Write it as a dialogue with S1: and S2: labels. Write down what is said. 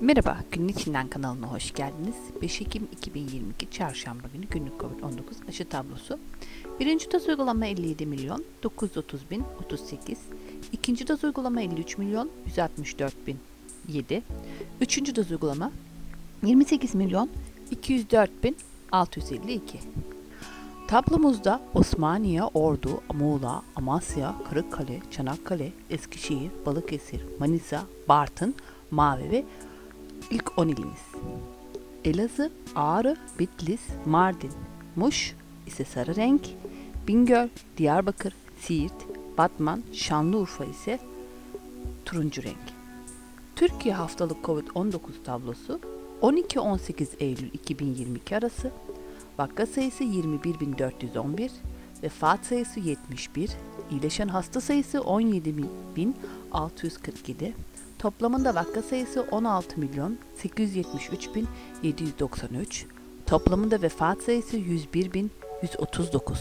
S1: Merhaba, Günün İçinden kanalına hoş geldiniz. 5 Ekim 2022 Çarşamba günü günlük COVID-19 aşı tablosu. Birinci doz uygulama 57 milyon 930 bin 38. İkinci doz uygulama 53 milyon 164 bin 7. Üçüncü doz uygulama 28 milyon 204 bin 652. Tablomuzda Osmaniye, Ordu, Muğla, Amasya, Kırıkkale, Çanakkale, Eskişehir, Balıkesir, Manisa, Bartın, Mavi ve ilk 10 ilimiz. Elazığ, Ağrı, Bitlis, Mardin, Muş ise sarı renk, Bingöl, Diyarbakır, Siirt, Batman, Şanlıurfa ise turuncu renk. Türkiye haftalık COVID-19 tablosu 12-18 Eylül 2022 arası vaka sayısı 21.411, vefat sayısı 71, iyileşen hasta sayısı 17.647, toplamında vaka sayısı 16 milyon 873 bin 793, toplamında vefat sayısı 101 bin 139.